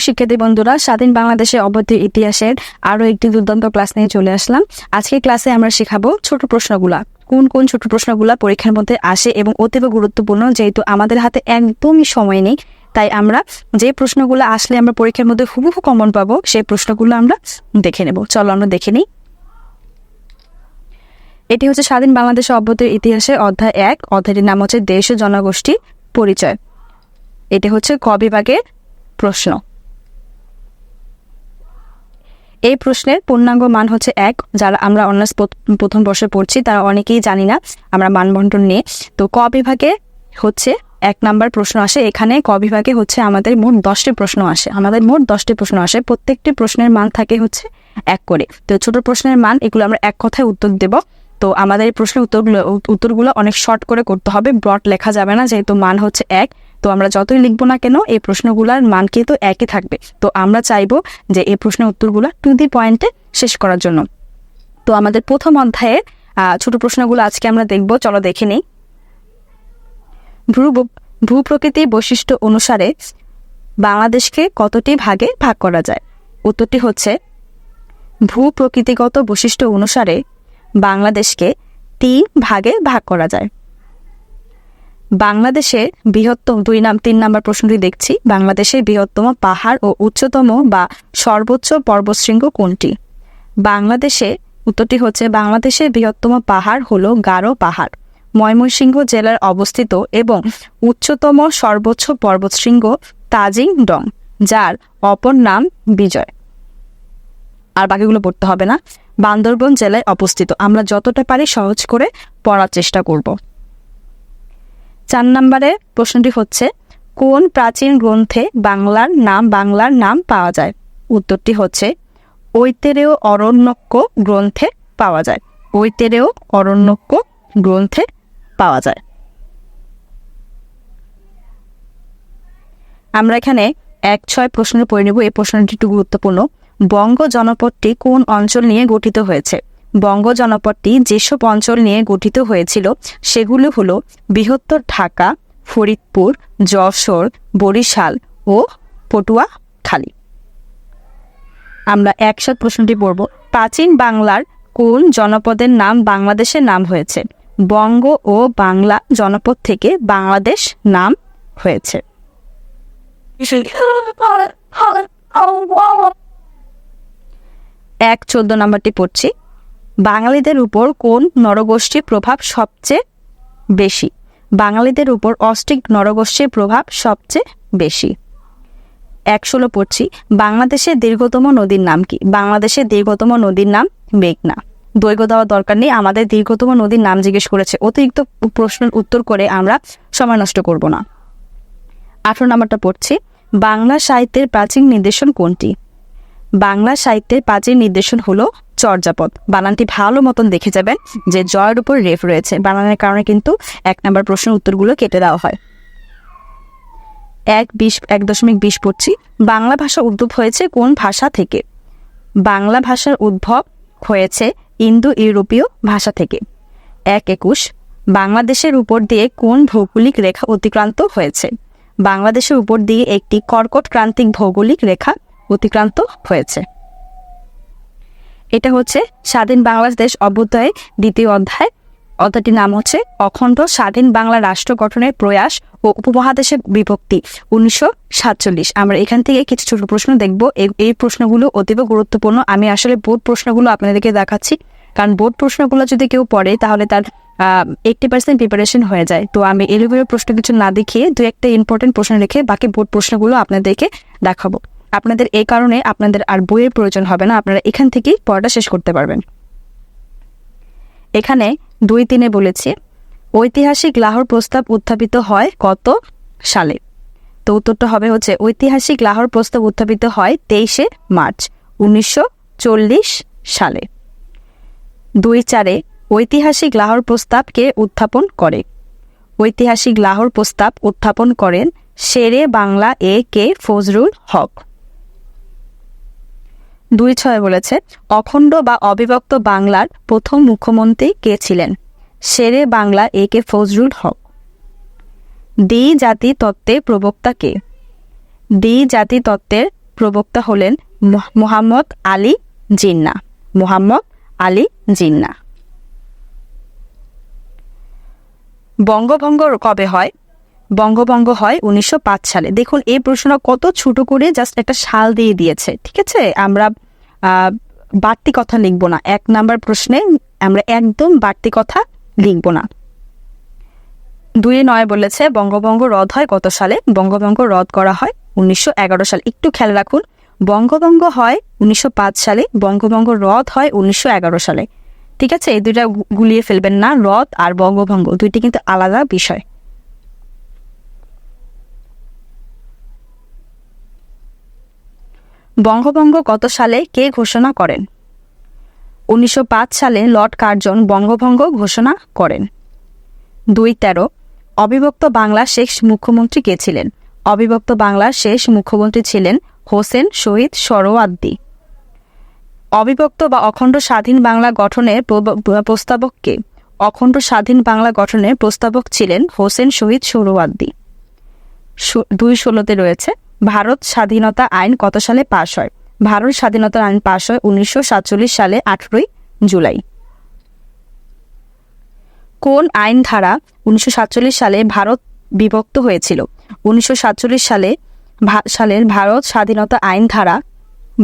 শিক্ষার্থী বন্ধুরা, স্বাধীন বাংলাদেশের অবধির ইতিহাসের আরও একটি দুর্দান্ত ক্লাস নিয়ে চলে আসলাম। আজকে ক্লাসে আমরা শেখাবো ছোট প্রশ্নগুলা। কোন কোন ছোট প্রশ্নগুলা পরীক্ষার মধ্যে আসে এবং অতীব গুরুত্বপূর্ণ, যেহেতু আমাদের হাতে একদমই সময় নেই, তাই আমরা যে প্রশ্নগুলো আসলে আমরা পরীক্ষার মধ্যে হুবহু কমন পাবো, সেই প্রশ্নগুলো আমরা দেখে নেব। চলো আমরা দেখে নিই। এটি হচ্ছে স্বাধীন বাংলাদেশের অভ্যুদয়ের ইতিহাসে অধ্যায় এক, অধ্যায়টির নাম হচ্ছে দেশ ও জনগোষ্ঠী পরিচয়। এটি হচ্ছে ক বিভাগের প্রশ্ন। এই প্রশ্নের পূর্ণাঙ্গ মান হচ্ছে এক, যারা আমরা অনার্স প্রথম বর্ষে পড়ছি, তারা অনেকেই জানি না আমরা মানবন্টন নিয়ে। তো ক বিভাগে হচ্ছে এক নাম্বার প্রশ্ন আসে, এখানে ক বিভাগে হচ্ছে আমাদের মোট দশটি প্রশ্ন আসে। আমাদের মোট দশটি প্রশ্ন আসে, প্রত্যেকটি প্রশ্নের মান থাকে হচ্ছে এক করে। তো ছোট প্রশ্নের মান, এগুলো আমরা এক কথায় উত্তর দেব। তো আমাদের এই প্রশ্নের উত্তরগুলো উত্তরগুলো অনেক শর্ট করে করতে হবে, ব্রড লেখা যাবে না, যেহেতু মান হচ্ছে এক। তো আমরা যতই লিখব না কেন, এই প্রশ্নগুলোর মান কিন্তু একই থাকবে। তো আমরা চাইব যে এই প্রশ্নের উত্তরগুলো টু দি পয়েন্টে শেষ করার জন্য। তো আমাদের প্রথম অধ্যায়ে ছোট প্রশ্নগুলো আজকে আমরা দেখব, চলো দেখে নিই। ভূ প্রকৃতির বৈশিষ্ট্য অনুসারে বাংলাদেশকে কতটি ভাগে ভাগ করা যায়? উত্তরটি হচ্ছে ভূ প্রকৃতিগত বৈশিষ্ট্য অনুসারে বাংলাদেশকে তিন ভাগে ভাগ করা যায়। বাংলাদেশের বৃহত্তম, দুই নাম, তিন নাম্বার প্রশ্নটি দেখছি। বাংলাদেশের বৃহত্তম পাহাড় ও উচ্চতম বা সর্বোচ্চ পর্বতশৃঙ্গ কোনটি? বাংলাদেশে, উত্তরটি হচ্ছে বাংলাদেশের বৃহত্তম পাহাড় হল গারো পাহাড়। ময়মনসিংহ জেলার অবস্থিত এবং উচ্চতম সর্বোচ্চ পর্বতশৃঙ্গ তাজিং ডং যার অপর নাম বিজয়। আর বাকিগুলো পড়তে হবে না। বান্দরবন জেলায় অবস্থিত। আমরা যতটা পারি সহজ করে পড়ার চেষ্টা করব। চার নম্বরে প্রশ্নটি হচ্ছে, কোন প্রাচীন গ্রন্থে বাংলার নাম বাংলার নাম পাওয়া যায়? উত্তরটি হচ্ছে, ঐতেরেয় অরণ্যক্য গ্রন্থে পাওয়া যায়। ঐতেরেয় অরণ্যক্য গ্রন্থে পাওয়া যায়। আমরা এখানে এক ছয় প্রশ্নের পড়ে নেব। এই প্রশ্নটি একটু গুরুত্বপূর্ণ। বঙ্গ জনপদটি কোন অঞ্চল নিয়ে গঠিত হয়েছে? বঙ্গ জনপদটি যেসব অঞ্চল নিয়ে গঠিত হয়েছিল, সেগুলো হলো বৃহত্তর ঢাকা, ফরিদপুর, যশোর, বরিশাল ও পটুয়াখালী। আমরা একসাথ প্রশ্নটি পড়ব। প্রাচীন বাংলার কোন জনপদের নাম বাংলাদেশের নাম হয়েছে? বঙ্গ ও বাংলা জনপদ থেকে বাংলাদেশ নাম হয়েছে। এক চোদ্দ নাম্বারটি পড়ছি। বাঙালিদের উপর কোন নরগোষ্ঠীর প্রভাব সবচেয়ে বেশি? বাঙালিদের উপর অস্টিক নরগোষ্ঠীর প্রভাব সবচেয়ে বেশি। এক ষোলো পড়ছি বাংলাদেশের দীর্ঘতম নদীর নাম কি? বাংলাদেশের দীর্ঘতম নদীর নাম মেঘনা। দৈর্ঘ্য দেওয়ার দরকার নেই, আমাদের দীর্ঘতম নদীর নাম জিজ্ঞেস করেছে। অতিরিক্ত প্রশ্নের উত্তর করে আমরা সময় নষ্ট করব না। আঠেরো নম্বরটা পড়ছি। বাংলা সাহিত্যের প্রাচীন নির্দেশন কোনটি? বাংলা সাহিত্যের প্রাচীন নির্দেশন হলো চর্যাপদ। বানানটি ভালো মতন দেখে যাবেন যে জয়ের উপর রেফ রয়েছে। বানানের কারণে কিন্তু এক নম্বর প্রশ্নের উত্তরগুলো কেটে দেওয়া হয়। এক বিশ, এক দশমিক বিশ পড়ছি। বাংলা ভাষা উদ্ভব হয়েছে কোন ভাষা থেকে? বাংলা ভাষার উদ্ভব হয়েছে ইন্দো ইউরোপীয় ভাষা থেকে। এক একুশ, বাংলাদেশের উপর দিয়ে কোন ভৌগোলিক রেখা অতিক্রান্ত হয়েছে? বাংলাদেশের উপর দিয়ে একটি কর্কট ক্রান্তিক ভৌগোলিক রেখা অতিক্রান্ত হয়েছে। এটা হচ্ছে স্বাধীন বাংলাদেশ অভ্যুদয়ে দ্বিতীয় অধ্যায়। অধ্যায়টির নাম হচ্ছে অখণ্ড স্বাধীন বাংলা রাষ্ট্র গঠনের প্রয়াস ও উপমহাদেশের বিভক্তি উনিশশো সাতচল্লিশ। আমরা এখান থেকে কিছু ছোট প্রশ্ন দেখব। এই প্রশ্নগুলো অতীব গুরুত্বপূর্ণ। আমি আসলে বোর্ড প্রশ্নগুলো আপনাদেরকে দেখাচ্ছি। কারণ বোর্ড প্রশ্নগুলো যদি কেউ পড়ে, তাহলে তার এইটটি পার্সেন্ট প্রিপারেশন হয়ে যায়। তো আমি এলিভের প্রশ্ন কিছু না দেখিয়ে দু একটা ইম্পর্টেন্ট প্রশ্ন রেখে বাকি বোর্ড প্রশ্নগুলো আপনাদেরকে দেখাবো। আপনাদের এই কারণে আপনাদের আর বইয়ের প্রয়োজন হবে না। আপনারা এখান থেকেই পড়াটা শেষ করতে পারবেন। এখানে দুই তিনে বলেছি, ঐতিহাসিক লাহোর প্রস্তাব উত্থাপিত হয় কত সালে? তো উত্তরটা হবে হচ্ছে, ঐতিহাসিক লাহোর প্রস্তাব উত্থাপিত হয় তেইশে মার্চ, উনিশশো চল্লিশ সালে। দুই চারে, ঐতিহাসিক লাহোর প্রস্তাবকে উত্থাপন করে? ঐতিহাসিক লাহোর প্রস্তাব উত্থাপন করেন শেরে বাংলা এ কে ফজরুল হক। দুই ছয় বলেছে, অখণ্ড বা অবিভক্ত বাংলার প্রথম মুখ্যমন্ত্রী কে ছিলেন? শেরে বাংলা এ কে ফজরুল হক। দ্বি জাতি তত্ত্বের প্রবক্তা কে? দ্বি জাতি তত্ত্বের প্রবক্তা হলেন মুহ- মুহাম্মদ আলী জিন্না। মুহাম্মদ আলী জিন্না। বঙ্গভঙ্গ কবে হয়? বঙ্গভঙ্গ হয় উনিশশো পাঁচ সালে। দেখুন, এই প্রশ্নটা কত ছোট করে জাস্ট একটা সাল দিয়ে দিয়েছে, ঠিক আছে? আমরা বাড়তি কথা লিখব না। এক নাম্বার প্রশ্নে আমরা একদম বাড়তি কথা লিখব না। দুই নয় বলেছে, বঙ্গভঙ্গ রদ হয় কত সালে? বঙ্গভঙ্গ রদ করা হয় উনিশশো এগারো সালে। একটু খেয়াল রাখুন, বঙ্গভঙ্গ হয় উনিশশো পাঁচ সালে, বঙ্গভঙ্গ রদ হয় উনিশশো এগারো সালে। ঠিক আছে? এই দুইটা গুলিয়ে ফেলবেন না, রদ আর বঙ্গভঙ্গ। দুইটি কিন্তু আলাদা বিষয়। বঙ্গভঙ্গ কত সালে কে ঘোষণা করেন? উনিশশো পাঁচ সালে লর্ড কার্জন বঙ্গভঙ্গ ঘোষণা করেন। দুই তেরো, অবিভক্ত বাংলার শেষ মুখ্যমন্ত্রী কে ছিলেন? অবিভক্ত বাংলার শেষ মুখ্যমন্ত্রী ছিলেন হোসেন শহীদ সরোয়াদ্দি অবিভক্ত বা অখণ্ড স্বাধীন বাংলা গঠনের প্রস্তাবক কে? অখণ্ড স্বাধীন বাংলা গঠনের প্রস্তাবক ছিলেন হোসেন শহীদ সরোয়াদ্দি দুই ষোলোতে রয়েছে ভারত স্বাধীনতা আইন কত সালে পাশ হয়? ভারত স্বাধীনতা আইন পাশ হয় উনিশশো সাতচল্লিশ সালে আঠেরোই জুলাই। কোন আইন ধারা উনিশশো সাতচল্লিশ সালে ভারত বিভক্ত হয়েছিল? উনিশশো সাতচল্লিশ সালে সালের ভারত স্বাধীনতা আইন ধারা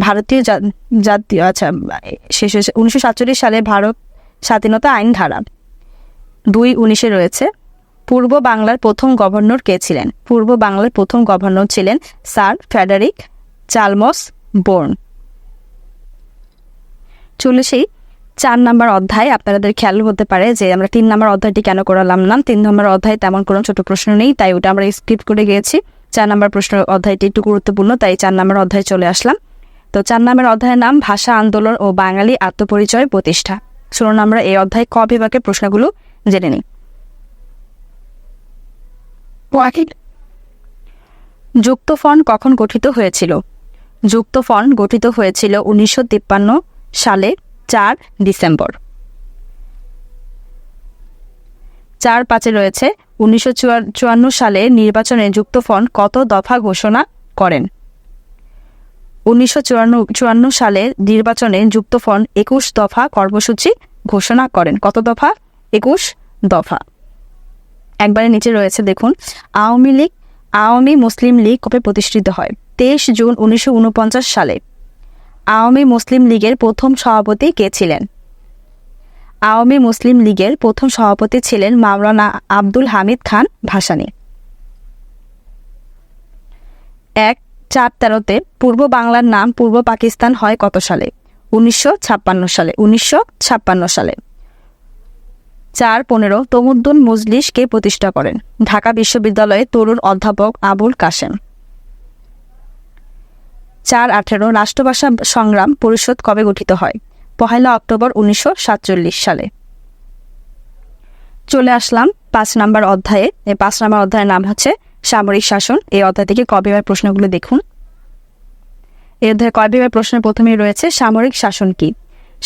ভারতীয় জাতীয় আচ্ছা শেষ হয়েছে। উনিশশো সাতচল্লিশ সালে ভারত স্বাধীনতা আইন ধারা। দুই উনিশে রয়েছে। পূর্ব বাংলার প্রথম গভর্নর কে ছিলেন? পূর্ব বাংলার প্রথম গভর্নর ছিলেন স্যার ফেডারিক চালমস বোর্ন। চলে সেই চার নাম্বার অধ্যায়। আপনাদের খেয়াল হতে পারে যে আমরা তিন নাম্বার অধ্যায়টি কেন করালাম না? তিন নম্বর অধ্যায় তেমন কোনো ছোট প্রশ্ন নেই, তাই ওটা আমরা স্কিপ করে গিয়েছি। চার নাম্বার প্রশ্ন অধ্যায়টি একটু গুরুত্বপূর্ণ, তাই চার নাম্বার অধ্যায় চলে আসলাম। তো চার নাম্বার অধ্যায়ের নাম ভাষা আন্দোলন ও বাঙালি আত্মপরিচয় প্রতিষ্ঠা। শুনুন আমরা এই অধ্যায় ক বিভাগের প্রশ্নগুলো জেনে নিই। যুক্ত ফন্ড কখন গঠিত হয়েছিল? যুক্ত ফন্ড গঠিত হয়েছিল উনিশশো তিপ্পান্ন সালে চার ডিসেম্বর। চার পাঁচে রয়েছে, উনিশশো চুয়ান্ন সালে নির্বাচনে যুক্ত ফন্ড কত দফা ঘোষণা করেন? উনিশশো চুয়ান্ন সালে নির্বাচনে যুক্ত ফন্ড একুশ দফা কর্মসূচি ঘোষণা করেন। কত দফা? একুশ দফা। একবারে নিচে রয়েছে, দেখুন। আওয়ামী লীগ, আওয়ামী মুসলিম লীগ কবে প্রতিষ্ঠিত হয়? তেইশ জুন উনিশশো ঊনপঞ্চাশ সালে। আওয়ামী মুসলিম লীগের প্রথম সভাপতি কে ছিলেন? আওয়ামী মুসলিম লীগের প্রথম সভাপতি ছিলেন মাওলানা আব্দুল হামিদ খান ভাসানী। এক চার তেরোতে পূর্ব বাংলার নাম পূর্ব পাকিস্তান হয় কত সালে? উনিশশো ছাপ্পান্ন সালে, উনিশশো ছাপ্পান্ন সালে। চার পনেরো তমুদ্দুন মজলিস কে প্রতিষ্ঠা করেন। ঢাকা বিশ্ববিদ্যালয়ে তরুণ অধ্যাপক আবুল কাশেম। চার আঠেরো রাষ্ট্রভাষা সংগ্রাম পরিষদ কবে গঠিত হয়? পহেলা অক্টোবর উনিশশো সাতচল্লিশ সালে। চলে আসলাম পাঁচ নাম্বার অধ্যায়ে। এই পাঁচ নাম্বার অধ্যায়ের নাম হচ্ছে সামরিক শাসন। এই অধ্যায় থেকে কবিবার প্রশ্নগুলো দেখুন। এই অধ্যায়ে কবিবার প্রশ্নের প্রথমেই রয়েছে সামরিক শাসন কি?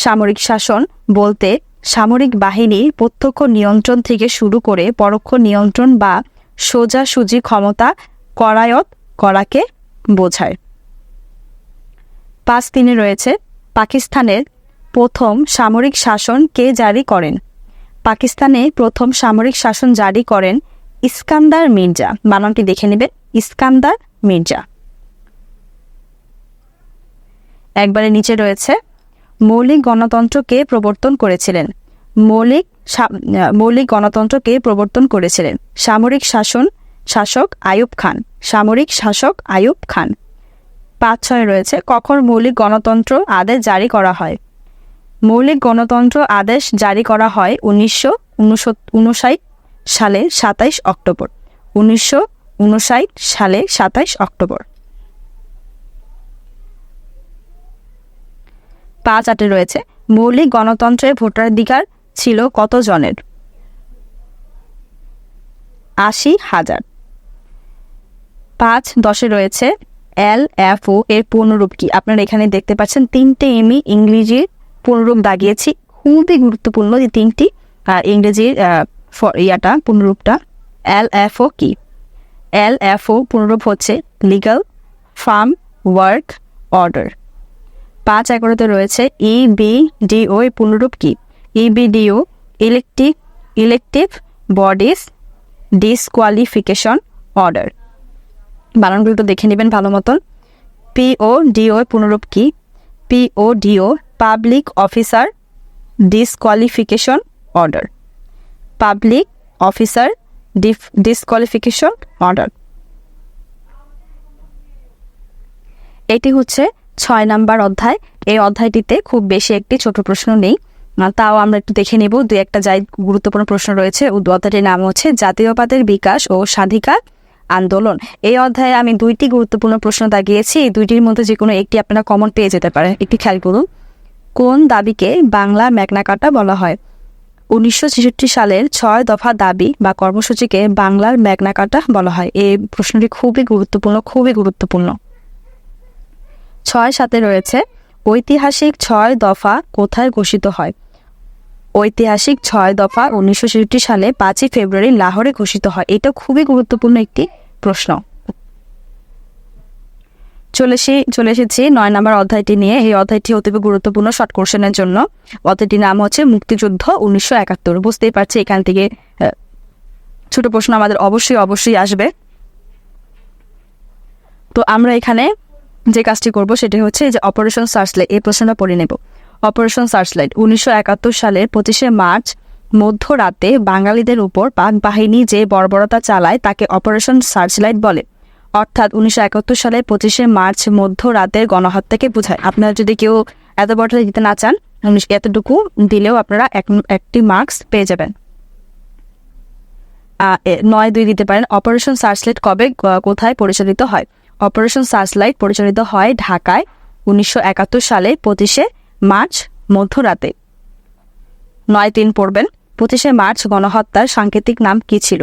সামরিক শাসন বলতে সামরিক বাহিনীর প্রত্যক্ষ নিয়ন্ত্রণ থেকে শুরু করে পরোক্ষ নিয়ন্ত্রণ বা সোজাসুজি ক্ষমতা করায়ত করাকে বোঝায়। পাঁচ তিনে রয়েছে পাকিস্তানের প্রথম সামরিক শাসন কে জারি করেন? পাকিস্তানে প্রথম সামরিক শাসন জারি করেন ইস্কান্দার মির্জা। বানানটি দেখে নেবেন, ইস্কান্দার মির্জা। একবারে নিচে রয়েছে মৌলিক গণতন্ত্র কে প্রবর্তন করেছিলেন। মৌলিক মৌলিক গণতন্ত্রকে প্রবর্তন করেছিলেন। সামরিক শাসন শাসক আয়ুব খান। সামরিক শাসক আয়ুব খান। পাঁচ ছয় রয়েছে। কখন মৌলিক গণতন্ত্র আদেশ জারি করা হয়? মৌলিক গণতন্ত্র আদেশ জারি করা হয় উনিশশো উনষাট সালে সাতাইশ অক্টোবর। উনিশশো উনষাট সালে সাতাইশ অক্টোবর। পাঁচ আটে রয়েছে। মৌলিক গণতন্ত্রের ভোটাধিকার ছিল কত জনের আশি হাজার। পাঁচ দশে রয়েছে এল, এফ, ও এর পূর্ণরূপ কি? আপনারা এখানে দেখতে পাচ্ছেন তিনটে এমি ইংরেজির পূর্ণরূপ দাগিয়েছি। খুবই গুরুত্বপূর্ণ এই তিনটি ইংরেজির ইয়াটা, পূর্ণরূপটা। এল, এফ, ও কি? এল, এফ, ও পূর্ণরূপ হচ্ছে লিগাল ফার্ম ওয়ার্ক অর্ডার পাঁচ এগারোতে রয়েছে ইবিডিও এর পুনরূপ কি? EBDO electric elective bodies disqualification order বানানগুলো তো দেখে নেবেন ভালো মতন। পিও ডিও এর পুনরূপ কি? DO public officer disqualification order public officer disqualification order এটি হচ্ছে ছয় নাম্বার অধ্যায়। এই অধ্যায়টিতে খুব বেশি একটি ছোট প্রশ্ন নেই। তাও আমরা একটু দেখে নেব। দু একটা যাই গুরুত্বপূর্ণ প্রশ্ন রয়েছে। অধ্যায়টির নাম হচ্ছে জাতীয়বাদের বিকাশ ও স্বাধিকার আন্দোলন। এই অধ্যায়ে আমি দুইটি গুরুত্বপূর্ণ প্রশ্ন দাগিয়েছি। এই দুইটির মধ্যে যে কোনো একটি আপনারা কমন পেয়ে যেতে পারে একটি খেয়াল করুন। কোন দাবিকে বাংলা ম্যাগনাকাটা বলা হয়? উনিশশো ছেষট্টি সালের ছয় দফা দাবি বা কর্মসূচিকে বাংলার ম্যাগনাকাটা বলা হয়। এই প্রশ্নটি খুবই গুরুত্বপূর্ণ খুবই গুরুত্বপূর্ণ। ছয় সাথে রয়েছে, ঐতিহাসিক ছয় দফা কোথায় ঘোষিত হয়? ঐতিহাসিক ছয় দফা উনিশশো ছেষট্টি সালে পাঁচই ফেব্রুয়ারি লাহোরে ঘোষিত হয়। এটা খুবই গুরুত্বপূর্ণ একটি প্রশ্ন। চলে এসে, চলে এসেছি নয় নম্বর অধ্যায়টি নিয়ে। এই অধ্যায়টি অতীব গুরুত্বপূর্ণ শর্ট কোশ্চেনের জন্য। অধ্যায়টির নাম হচ্ছে মুক্তিযুদ্ধ উনিশশো একাত্তর। বুঝতেই পারছি এখান থেকে ছোট প্রশ্ন আমাদের অবশ্যই অবশ্যই আসবে। তো আমরা এখানে যে কাজটি করব সেটি হচ্ছে যে অপারেশন সার্চলাইট এই প্রশ্নটা পড়ে নেব। অপারেশন সার্চলাইট উনিশশো একাত্তর সালের পঁচিশে মার্চ, মধ্যরাতে বাঙালিদের উপর পাক বাহিনী যে বর্বরতা চালায় তাকে অপারেশন সার্চলাইট বলে। অর্থাৎ উনিশশো একাত্তর সালের পঁচিশে মার্চ মধ্যরাতের গণহত্যাকে বোঝায়। আপনারা যদি কেউ এত বড়টা দিতে না চান এতটুকু দিলেও আপনারা এক একটি মার্কস পেয়ে যাবেন। নয় দুই দিতে পারেন। অপারেশন সার্চলাইট কবে কোথায় পরিচালিত হয়? অপারেশন সার্চলাইট পরিচালিত হয় ঢাকায় উনিশশো একাত্তর সালে পঁচিশে মার্চ মধ্যরাতে। নয় তিন পড়বেন, পঁচিশে মার্চ গণহত্যার সাংকেতিক নাম কি ছিল?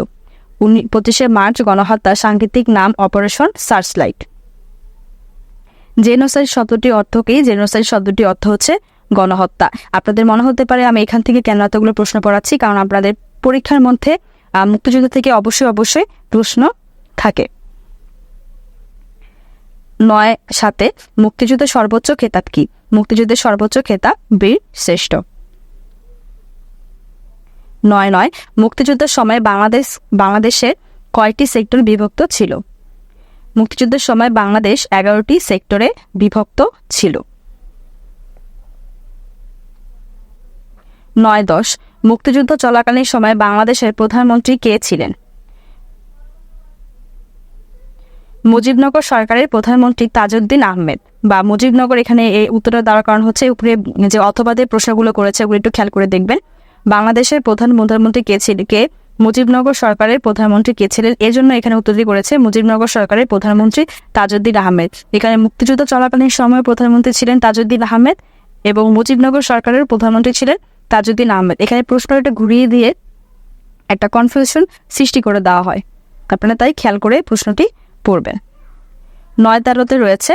পঁচিশে মার্চ গণহত্যার সাংকেতিক নাম অপারেশন সার্চলাইট। জেনোসাইড শব্দটির অর্থ কি? জেনোসাইড শব্দটির অর্থ হচ্ছে গণহত্যা। আপনাদের মনে হতে পারে আমি এখান থেকে কেন এতগুলো প্রশ্ন পড়াচ্ছি? কারণ আপনাদের পরীক্ষার মধ্যে মুক্তিযুদ্ধ থেকে অবশ্যই অবশ্যই প্রশ্ন থাকে। নয় সাথে মুক্তিযুদ্ধের সর্বোচ্চ খেতাব কি? মুক্তিযুদ্ধের সর্বোচ্চ খেতাব বীর শ্রেষ্ঠ। নয় নয় মুক্তিযুদ্ধের সময় বাংলাদেশ বাংলাদেশের কয়টি সেক্টর বিভক্ত ছিল? মুক্তিযুদ্ধের সময় বাংলাদেশ এগারোটি সেক্টরে বিভক্ত ছিল। নয় দশ মুক্তিযুদ্ধ চলাকালীন সময় বাংলাদেশের প্রধানমন্ত্রী কে ছিলেন? মুজিবনগর সরকারের প্রধানমন্ত্রী তাজউদ্দিন আহমেদ। বা মুজিবনগর এখানে এই উত্তরটা দেওয়ার কারণ হচ্ছে উপরে যে অথবাদের প্রশ্নগুলো করেছে ওগুলো একটু খেয়াল করে দেখবেন। বাংলাদেশের প্রধান প্রধানমন্ত্রী কে ছিল কে? মুজিবনগর সরকারের প্রধানমন্ত্রী কে ছিলেন? এর জন্য এখানে উত্তরটি করেছে মুজিবনগর সরকারের প্রধানমন্ত্রী তাজউদ্দিন আহমেদ। এখানে মুক্তিযুদ্ধ চলাকালীন সময় প্রধানমন্ত্রী ছিলেন তাজউদ্দিন আহমেদ এবং মুজিবনগর সরকারের প্রধানমন্ত্রী ছিলেন তাজউদ্দিন আহমেদ। এখানে প্রশ্নটা ঘুরিয়ে দিয়ে একটা কনফিউশন সৃষ্টি করে দেওয়া হয়। আপনারা তাই খেয়াল করে প্রশ্নটি পড়বেন নয় তেরোতে রয়েছে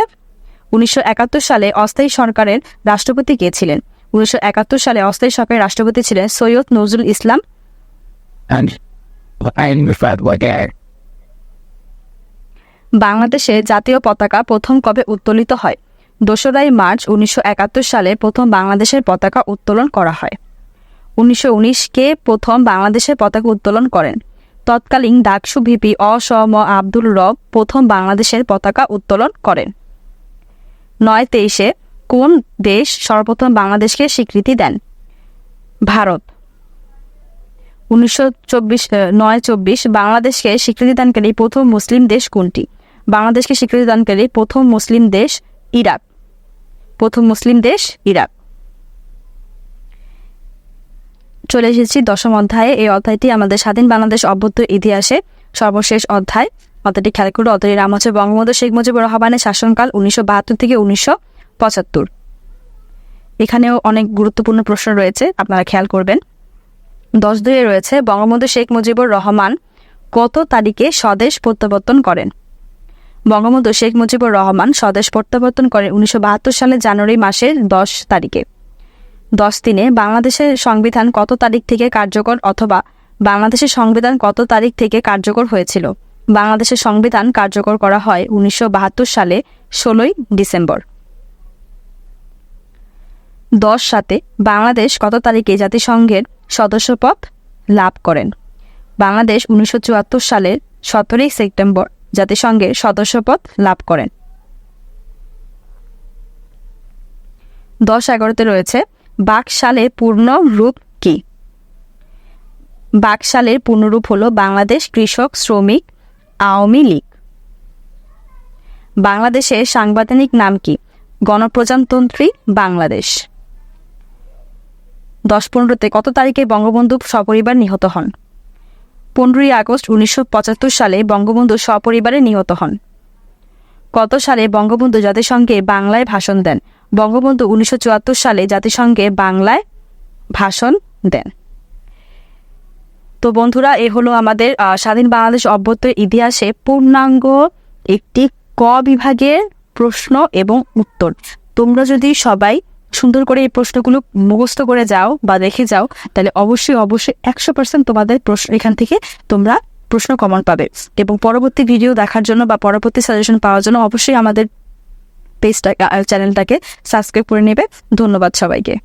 উনিশশো একাত্তর সালে অস্থায়ী সরকারের রাষ্ট্রপতি কে ছিলেন? উনিশশো একাত্তর সালে অস্থায়ী সরকারের রাষ্ট্রপতি ছিলেন সৈয়দ নজরুল ইসলাম. বাংলাদেশে জাতীয় পতাকা প্রথম কবে উত্তোলিত হয়? দোসরাই মার্চ উনিশশো একাত্তর সালে প্রথম বাংলাদেশের পতাকা উত্তোলন করা হয়। উনিশশো উনিশ কে প্রথম বাংলাদেশের পতাকা উত্তোলন করেন? তৎকালীন ডাকসু ভিপি অসম আব্দুল রব প্রথম বাংলাদেশের পতাকা উত্তোলন করেন। নয় তেইশে কোন দেশ সর্বপ্রথম বাংলাদেশকে স্বীকৃতি দেন? ভারত। উনিশশো চব্বিশ নয় চব্বিশ বাংলাদেশকে স্বীকৃতি দানকারী প্রথম মুসলিম দেশ কোনটি? বাংলাদেশকে স্বীকৃতি দানকারী প্রথম মুসলিম দেশ ইরাক। প্রথম মুসলিম দেশ ইরাক। চলে এসেছি দশম অধ্যায়ে। এই অধ্যায়টি আমাদের স্বাধীন বাংলাদেশ অভ্যুত্তর ইতিহাসে সর্বশেষ অধ্যায়। অধ্যায়টি খেয়াল করে অধ্যায়টির নাম হচ্ছে বঙ্গবন্ধু শেখ মুজিবুর রহমানের শাসনকাল উনিশশো বাহাত্তর থেকে উনিশশো পঁচাত্তর। এখানেও অনেক গুরুত্বপূর্ণ প্রশ্ন রয়েছে, আপনারা খেয়াল করবেন। দশ দুয়ে রয়েছে, বঙ্গবন্ধু শেখ মুজিবুর রহমান কত তারিখে স্বদেশ প্রত্যাবর্তন করেন? বঙ্গবন্ধু শেখ মুজিবুর রহমান স্বদেশ প্রত্যাবর্তন করেন উনিশশো সালের জানুয়ারি মাসের দশ তারিখে। দশ দিনে বাংলাদেশের সংবিধান কত তারিখ থেকে কার্যকর অথবা বাংলাদেশের সংবিধান কত তারিখ থেকে কার্যকর হয়েছিল? বাংলাদেশের সংবিধান কার্যকর করা হয় উনিশশো বাহাত্তর সালে, ষোলোই ডিসেম্বর। দশ সাতে বাংলাদেশ কত তারিখে জাতিসংঘের সদস্যপদ লাভ করেন? বাংলাদেশ উনিশশো চুয়াত্তর সালের সতেরোই সেপ্টেম্বর, জাতিসংঘের সদস্যপদ লাভ করেন। দশ এগারোতে রয়েছে বাকশালে পূর্ণ রূপ কি? বাকশালের পূর্ণরূপ হলো বাংলাদেশ কৃষক শ্রমিক আওয়ামী লীগ। বাংলাদেশের সাংবিধানিক নাম কি? গণপ্রজাতন্ত্রী বাংলাদেশ। দশ পনেরোতে কত তারিখে বঙ্গবন্ধু সপরিবার নিহত হন? পনেরোই আগস্ট উনিশশো পঁচাত্তর সালে বঙ্গবন্ধু সপরিবারে নিহত হন। কত সালে বঙ্গবন্ধু জাতিসংঘে বাংলায় ভাষণ দেন? বঙ্গবন্ধু উনিশশো চুয়াত্তর সালে জাতিসংঘে বাংলায় ভাষণ দেন। তো বন্ধুরা, এ হলো আমাদের স্বাধীন বাংলাদেশ অভ্যন্তর ইতিহাসে পূর্ণাঙ্গ একটি ক বিভাগের প্রশ্ন এবং উত্তর। তোমরা যদি সবাই সুন্দর করে এই প্রশ্নগুলো মুখস্থ করে যাও বা দেখে যাও, তাহলে অবশ্যই অবশ্যই একশো পার্সেন্ট তোমাদের প্রশ্ন, এখান থেকে তোমরা প্রশ্ন কমন পাবে। এবং পরবর্তী ভিডিও দেখার জন্য বা পরবর্তী সাজেশন পাওয়ার জন্য অবশ্যই আমাদের পেজটা চ্যানেলটাকে সাবস্ক্রাইব করে নেবে। ধন্যবাদ সবাইকে।